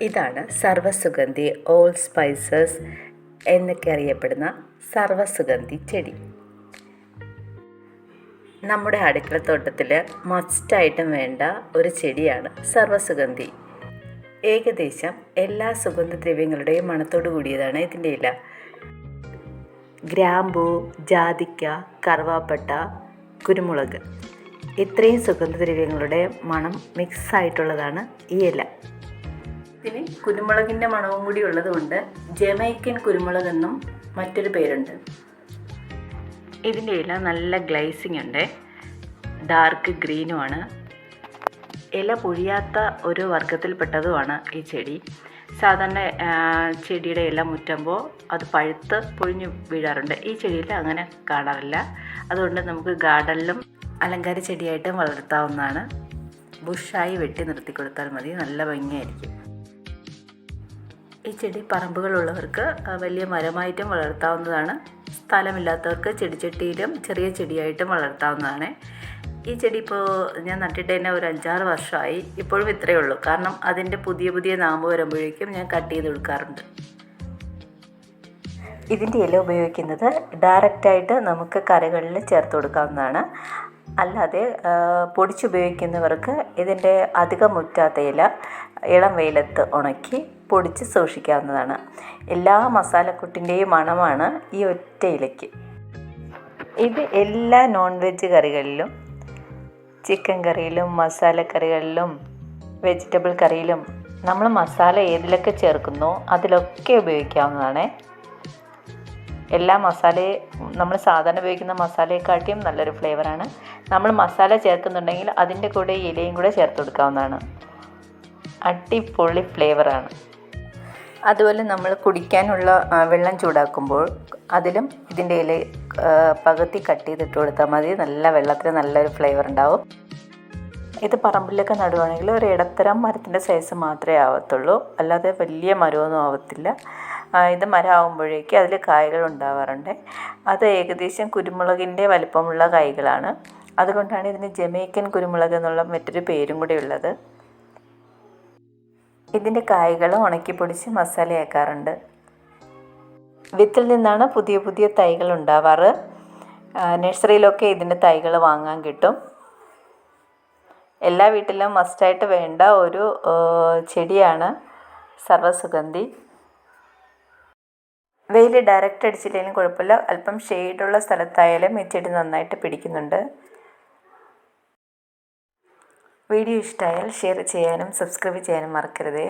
ഇതാണ് സർവസുഗന്ധി all spices എന്നൊക്കെ അറിയപ്പെടുന്ന സർവസുഗന്ധി ചെടി. നമ്മുടെ അടുക്കളത്തോട്ടത്തിൽ മസ്റ്റായിട്ടും വേണ്ട ഒരു ചെടിയാണ് സർവസുഗന്ധി. ഏകദേശം എല്ലാ സുഗന്ധദ്രവ്യങ്ങളുടെയും മണത്തോടു കൂടിയതാണ് ഇതിന്റെ ഇല. ഗ്രാമ്പൂ ജാതിക്ക കറുവാപ്പട്ട കുരുമുളക്. ഇത്രയും സുഗന്ധദ്രവ്യങ്ങളുടെ മണം മിക്സ് ആയിട്ടുള്ളതാണ് ഈ ഇല. ഇതിന് കുരുമുളകിന്റെ മണവും കൂടി ഉള്ളതുകൊണ്ട് ജമൈക്കൻ കുരുമുളക് എന്നും മറ്റൊരു പേരുണ്ട്. ഇതിന്റെ ഇല നല്ല ഗ്ലൈസിംഗ് ഉണ്ട്. ഡാർക്ക് ഗ്രീനുമാണ് ഇല പൊഴിയാത്ത ഒരു വർഗത്തിൽപ്പെട്ടതുമാണ് ഈ ചെടി. സാധാരണ ചെടിയുടെ ഇല മുറ്റുമ്പോൾ അത് പഴുത്ത് പൊഴിഞ്ഞു വീഴാറുണ്ട്. ഈ ചെടിയിൽ അങ്ങനെ കാണാറില്ല. അതുകൊണ്ട് നമുക്ക് ഗാർഡനിലും അലങ്കാര ചെടിയായിട്ടും വളർത്താവുന്നതാണ്. ബുഷായി വെട്ടി നിർത്തി കൊടുത്താൽ മതി. നല്ല ഭംഗിയായിരിക്കും. ഈ ചെടി പറമ്പുകളുള്ളവർക്ക് വലിയ മരമായിട്ടും വളർത്താവുന്നതാണ്. സ്ഥലമില്ലാത്തവർക്ക് ചെടിച്ചട്ടിയിലും ചെറിയ ചെടിയായിട്ടും വളർത്താവുന്നതാണ്. ഈ ചെടി ഇപ്പോൾ ഞാൻ നട്ടിട്ട് തന്നെ ഒരു അഞ്ചാറ് വർഷമായി. ഇപ്പോഴും ഇത്രയേ ഉള്ളൂ. കാരണം അതിന്റെ പുതിയ പുതിയ നാമ്പ് വരുമ്പോഴേക്കും ഞാൻ കട്ട് ചെയ്ത് കൊടുക്കാറുണ്ട്. ഇതിന്റെ ഇല ഉപയോഗിക്കുന്നത് ഡയറക്റ്റായിട്ട് നമുക്ക് കറികളിൽ ചേർത്ത് കൊടുക്കാവുന്നതാണ്. അല്ലാതെ പൊടിച്ചുപയോഗിക്കുന്നവർക്ക് ഇതിന്റെ അധികം മുറ്റാത്ത ഇല ഇളം വെയിലത്ത് ഉണക്കി പൊടിച്ച് സൂക്ഷിക്കാവുന്നതാണ്. എല്ലാ മസാലക്കൂട്ടിന്റെയും മണമാണ് ഈ ഒറ്റ ഇലയ്ക്ക് ഇത് എല്ലാ നോൺ വെജ് കറികളിലും ചിക്കൻ കറിയിലും മസാല കറികളിലും വെജിറ്റബിൾ കറിയിലും നമ്മൾ മസാല ഏതിലൊക്കെ ചേർക്കുന്നോ അതിലൊക്കെ ഉപയോഗിക്കാവുന്നതാണ്. എല്ലാ മസാലയും നമ്മൾ സാധാരണ ഉപയോഗിക്കുന്ന മസാലയെക്കാട്ടിയും നല്ലൊരു ഫ്ലേവറാണ്. നമ്മൾ മസാല ചേർക്കുന്നുണ്ടെങ്കിൽ അതിന്റെ കൂടെ ഇലയും കൂടെ ചേർത്ത് കൊടുക്കാവുന്നതാണ്. അടിപൊളി ഫ്ലേവറാണ്. അതുപോലെ നമ്മൾ കുടിക്കാനുള്ള വെള്ളം ചൂടാക്കുമ്പോൾ അതിലും ഇതിന്റെ ഇല പകുതി കട്ട് ചെയ്തിട്ട് കൊടുത്താൽ മതി. നല്ല വെള്ളത്തിന് നല്ലൊരു ഫ്ലേവർ ഉണ്ടാവും. ഇത് പറമ്പിലൊക്കെ നടുവാണെങ്കിൽ ഒരു ഇടത്തരം മരത്തിന്റെ സൈസ് മാത്രമേ ആവത്തുള്ളൂ. അല്ലാതെ വലിയ മരമൊന്നും ആവത്തില്ല. ഇത് മരമാകുമ്പോഴേക്ക് അതിൽ കായകൾ ഉണ്ടാവാറുണ്ട്. അത് ഏകദേശം കുരുമുളകിന്റെ വലിപ്പമുള്ള കായ്കളാണ്. അതുകൊണ്ടാണ് ഇതിന് ജമൈക്കൻ കുരുമുളക് എന്നുള്ള മറ്റൊരു പേരും കൂടെ ഉള്ളത്. ഇതിന്റെ കായകൾ ഉണക്കി പൊടിച്ച് മസാലയാക്കാറുണ്ട് വിത്തിൽ നിന്നാണ് പുതിയ പുതിയ തൈകൾ ഉണ്ടാവാറ്. നഴ്സറിയിലൊക്കെ ഇതിന്റെ തൈകൾ വാങ്ങാൻ കിട്ടും. എല്ലാ വീട്ടിലും മസ്റ്റായിട്ട് വേണ്ട ഒരു ചെടിയാണ് സർവസുഗന്ധി. വെയിൽ ഡയറക്റ്റ് അടിച്ചില്ലെങ്കിലും കുഴപ്പമില്ല. അല്പം ഷെയ്ഡുള്ള സ്ഥലത്തായാലും ഈ ചെടി നന്നായിട്ട് പിടിക്കുന്നുണ്ട്. വീഡിയോ ഇഷ്ടമായാൽ ഷെയർ ചെയ്യാനും സബ്സ്ക്രൈബ് ചെയ്യാനും മറക്കരുതേ.